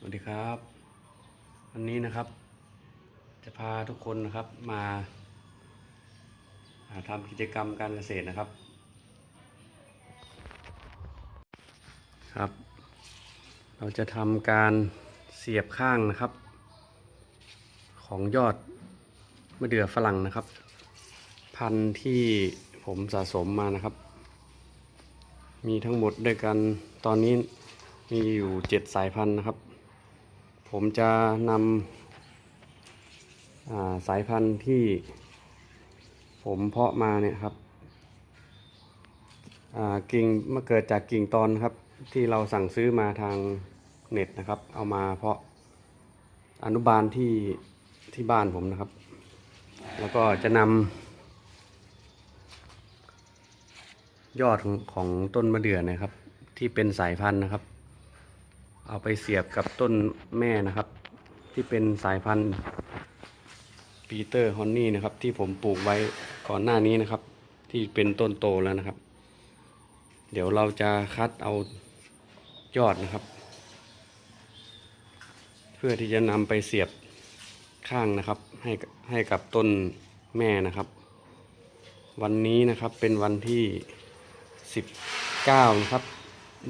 สวัสดีครับ วันนี้นะครับ จะพาทุกคนนะครับมาาทำกิจกรรมการเกษตรนะครับ ครับ เราจะทำการเสียบข้างนะครับ ของยอดมะเดื่อฝรั่งนะครับ พันธุ์ที่ผมสะสมมานะครับ มีทั้งหมดด้วยกันตอนนี้มีอยู่เจ็ดสายพันธุ์นะครับ ผมจะนำาสายพันธุ์ที่ผมเพาะมาเนี่ยครับกิ่งมาเกิดจากกิ่งตอนครับ ที่เราสั่งซื้อมาทางเน็ตนะครับ เอามาเพาะอนุบาลที่ที่บ้านผมนะครับ แล้วก็จะนำยอดของของต้นมะเดื่อนะครับ ที่เป็นสายพันธุ์นะครับ เอาไปเสียบกับต้นแม่นะครับ ที่เป็นสายพันธุ์ปีเตอร์ฮอนนี่นะครับ ที่ผมปลูกไว้ก่อนหน้านี้นะครับ ที่เป็นต้นโตแล้วนะครับ เดี๋ยวเราจะคัดเอายอดนะครับ เพื่อที่จะนำไปเสียบข้างนะครับ ให้ให้กับต้นแม่นะครับ วันนี้นะครับเป็นวันที่ 19นะครับ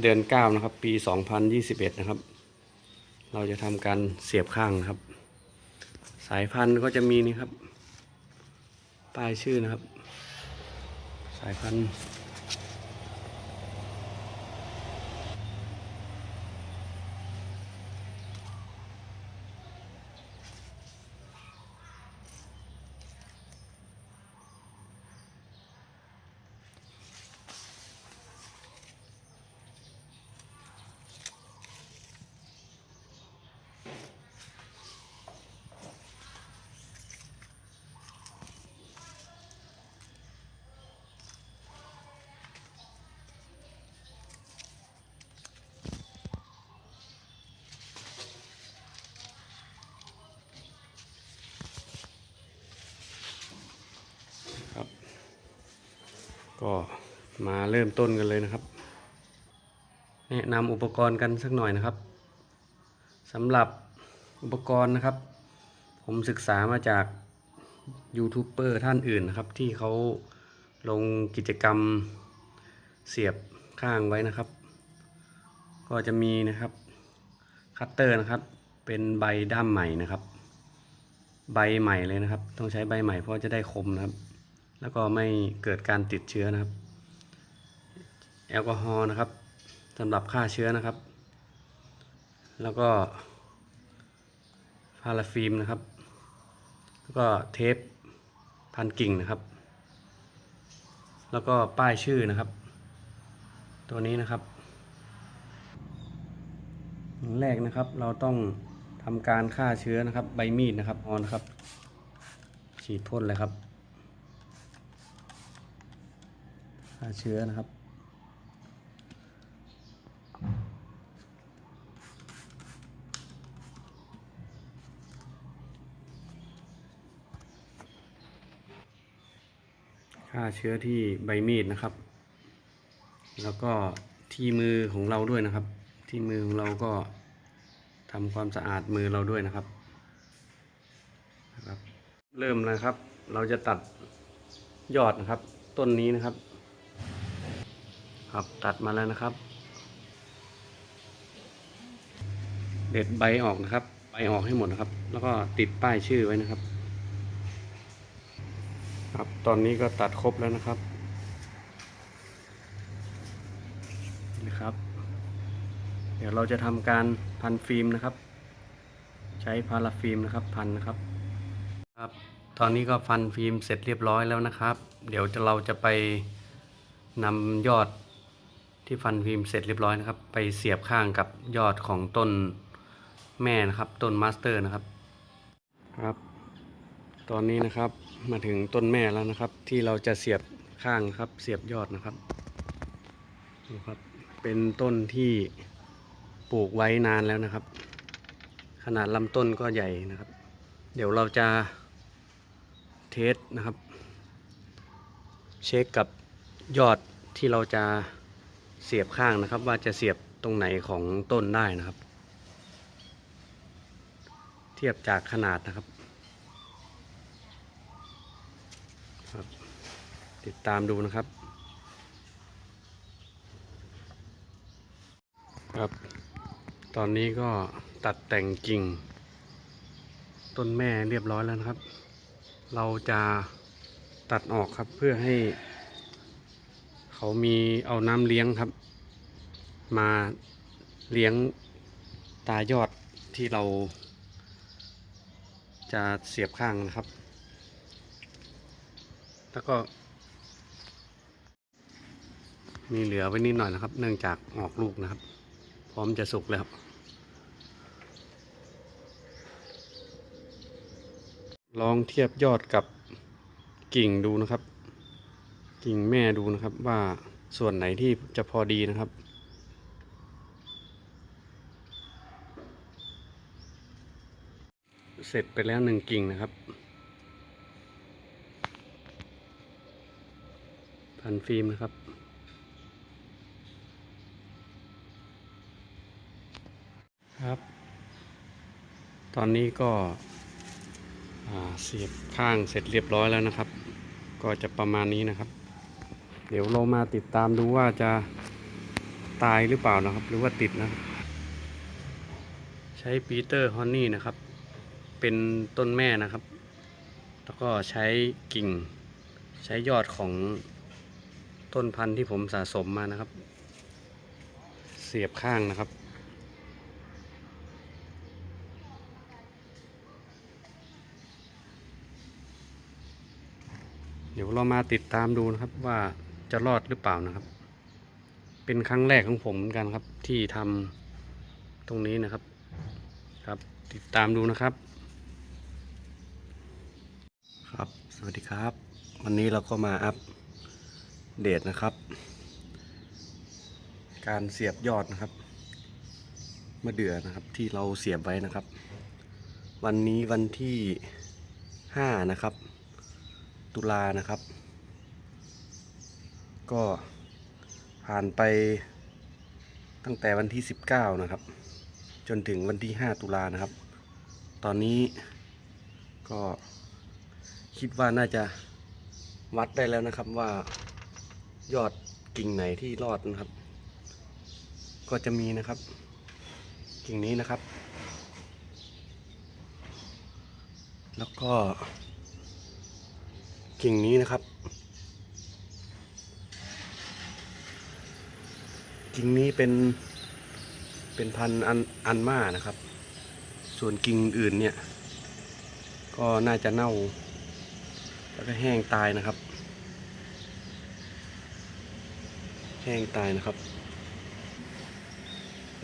เดือน9นะครับ ปี2021นะครับ เราจะทำการเสียบข้างนะครับ สายพันธุ์ก็จะมีนี่ครับ ป้ายชื่อนะครับ สายพันธุ์ ก็มาเริ่มต้นกันเลยนะครับ แนะนำอุปกรณ์กันสักหน่อยนะครับสำหรับอุปกรณ์นะครับ ผมศึกษามาจากยูทูบเบอร์ท่านอื่นนะครับ ที่เขาลงกิจกรรมเสียบข้างไว้นะครับ ก็จะมีนะครับคัตเตอร์นะครับ เป็นใบด้ามใหม่นะครับ ใบใหม่เลยนะครับ ต้องใช้ใบใหม่เพราะจะได้คมนะครับ แล้วก็ไม่เกิดการติดเชื้อนะครับ แอลกอฮอล์นะครับสำหรับฆ่าเชื้อนะครับ แล้วก็พาราฟิล์มนะครับ แล้วก็เทปพันกิ่งนะครับ แล้วก็ป้ายชื่อนะครับ ตัวนี้นะครับแรกนะครับเราต้องทำการฆ่าเชื้อนะครับ ใบมีดนะครับออนครับ ฉีดพ่นเลยครับ ฆ่าเชื้อนะครับ ฆ่าเชื้อที่ใบมีดนะครับ แล้วก็ที่มือของเราด้วยนะครับ ที่มือของเราก็ทำความสะอาดมือเราด้วยนะครับนะครับ เริ่มแล้วครับ เราจะตัดยอดนะครับ ต้นนี้นะครับ ครับตัดมาแล้วนะครับ เด็ดใบออกนะครับ ใบออกให้หมดนะครับ แล้วก็ติดป้ายชื่อไว้นะครับ ครับตอนนี้ก็ตัดครบแล้วนะครับนี่ครับ เดี๋ยวเราจะทำการพันฟิล์มนะครับ ใช้พาราฟิล์มนะครับพันนะครับครับตอนนี้ก็ฟันฟิล์มเสร็จเรียบร้อยแล้วนะครับ เดี๋ยวจะเราจะไปนำยอด ที่ฟันฟิล์มเสร็จเรียบร้อยนะครับ ไปเสียบข้างกับยอดของต้นแม่นะครับต้นมาสเตอร์นะครับครับ ตอนนี้นะครับมาถึงต้นแม่แล้วนะครับ ที่เราจะเสียบข้างครับ เสียบยอดนะครับดูครับเป็นต้นที่ปลูกไว้นานแล้วนะครับ ขนาดลำต้นก็ใหญ่นะครับ เดี๋ยวเราจะเทสนะครับ เช็คกับยอดที่เราจะ เสียบข้างนะครับ ว่าจะเสียบตรงไหนของต้นได้นะครับ เทียบจากขนาดนะครับครับ ติดตามดูนะครับ ครับ ตอนนี้ก็ตัดแต่งกิ่ง ต้นแม่เรียบร้อยแล้วนะครับ เราจะตัดออกครับเพื่อให้ เขามีเอาน้ำเลี้ยงครับ มาเลี้ยงตายอดที่เรา จะเสียบข้างนะครับ แล้วก็ มีเหลือไว้นิดหน่อยนะครับ เนื่องจากออกลูกนะครับ พร้อมจะสุกแล้วลองเทียบยอดกับกิ่งดูนะครับ กิ่งแม่ดูนะครับว่าส่วนไหนที่จะพอดีนะครับเสร็จไปแล้วหนึ่งกิ่งนะครับ พันฟิล์มนะครับ ครับ ตอนนี้ก็เสียบข้างเสร็จเรียบร้อยแล้วนะครับ ก็จะประมาณนี้นะครับ เดี๋ยวเรามาติดตามดูว่าจะตายหรือเปล่านะครับ หรือว่าติดนะครับใช้ปีเตอร์ฮอนนี่นะครับ เป็นต้นแม่นะครับ แล้วก็ใช้กิ่ง ใช้ยอดของต้นพันธุ์ที่ผมสะสมมานะครับ เสียบข้างนะครับเดี๋ยวเรามาติดตามดูนะครับว่า จะรอดหรือเปล่านะครับ เป็นครั้งแรกของผมเหมือนกันครับ ที่ทำตรงนี้นะครับ ครับ ติดตามดูนะครับ ครับ สวัสดีครับ วันนี้เราก็มาอัปเดตนะครับ การเสียบยอดนะครับมะเดื่อนะครับที่เราเสียบไว้นะครับ วันนี้วันที่ห้านะครับ ตุลานะครับ ก็ผ่านไปตั้งแต่วันที่ 19 นะครับ จนถึงวันที่ 5 ตุลานะครับ ตอนนี้ก็คิดว่าน่าจะวัดได้แล้วนะครับว่ายอดกิ่งไหนที่รอดนะครับ ก็จะมีนะครับ กิ่งนี้นะครับ แล้วก็กิ่งนี้นะครับ กิ่งนี้เป็นเป็นพันอันอันมานะครับ ส่วนกิ่งอื่นเนี่ย ก็น่าจะเน่า แล้วก็แห้งตายนะครับ แห้งตายนะครับ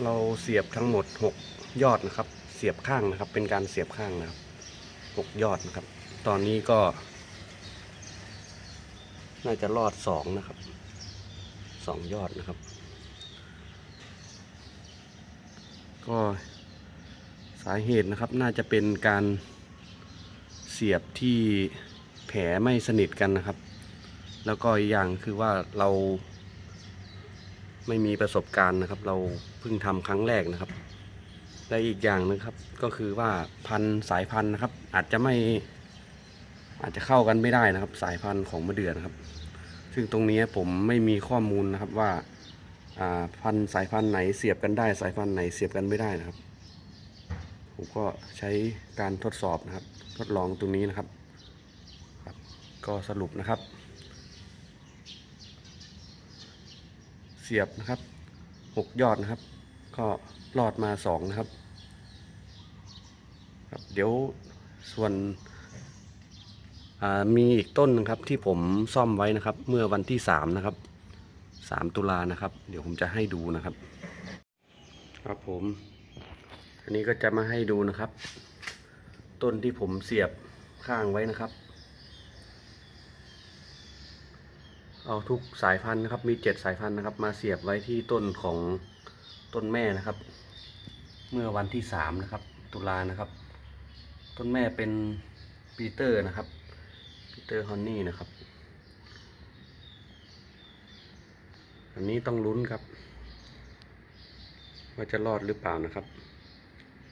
เราเสียบทั้งหมดหกยอดนะครับ เสียบข้างนะครับ เป็นการเสียบข้างนะครับหกยอดนะครับ ตอนนี้ก็ น่าจะรอดสองนะครับสองยอดนะครับ ก็สาเหตุนะครับน่าจะเป็นการเสียบที่แผลไม่สนิทกันนะครับ แล้วก็อีกอย่างคือว่าเราไม่มีประสบการณ์นะครับ เราเพิ่งทำครั้งแรกนะครับ และอีกอย่างหนึงครับ ก็คือว่าพันสายพันธุ์นะครับ อาจจะไม่อาจจะเข้ากันไม่ได้นะครับ สายพันธุ์ของมะเดื่อนะครับ ซึ่งตรงนี้ผมไม่มีข้อมูลนะครับว่า พันสายพันธุ์ไหนเสียบกันได้ สายพันธุ์ไหนเสียบกันไม่ได้นะครับ ผมก็ใช้การทดสอบนะครับ ทดลองตรงนี้นะครับครับ ก็สรุปนะครับ เสียบนะครับหกยอดนะครับ ก็รอดมาสองนะครับครับ เดี๋ยวส่วนมีอีกต้นนึงครับที่ผมซ่อมไว้นะครับ เมื่อวันที่สามนะครับ สามตุลานะครับ เดี๋ยวผมจะให้ดูนะครับ ครับผม อันนี้ก็จะมาให้ดูนะครับ ต้นที่ผมเสียบข้างไว้นะครับ เอาทุกสายพันธุ์นะครับ มีเจ็ดสายพันธุ์นะครับ มาเสียบไว้ที่ต้นของต้นแม่นะครับ เมื่อวันที่สามนะครับ ตุลานะครับ ต้นแม่เป็นปีเตอร์นะครับปีเตอร์ฮอนนี่นะครับ อันนี้ต้องลุ้นครับ ว่าจะรอดหรือเปล่านะครับ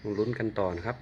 ต้องลุ้นกันต่อนะครับ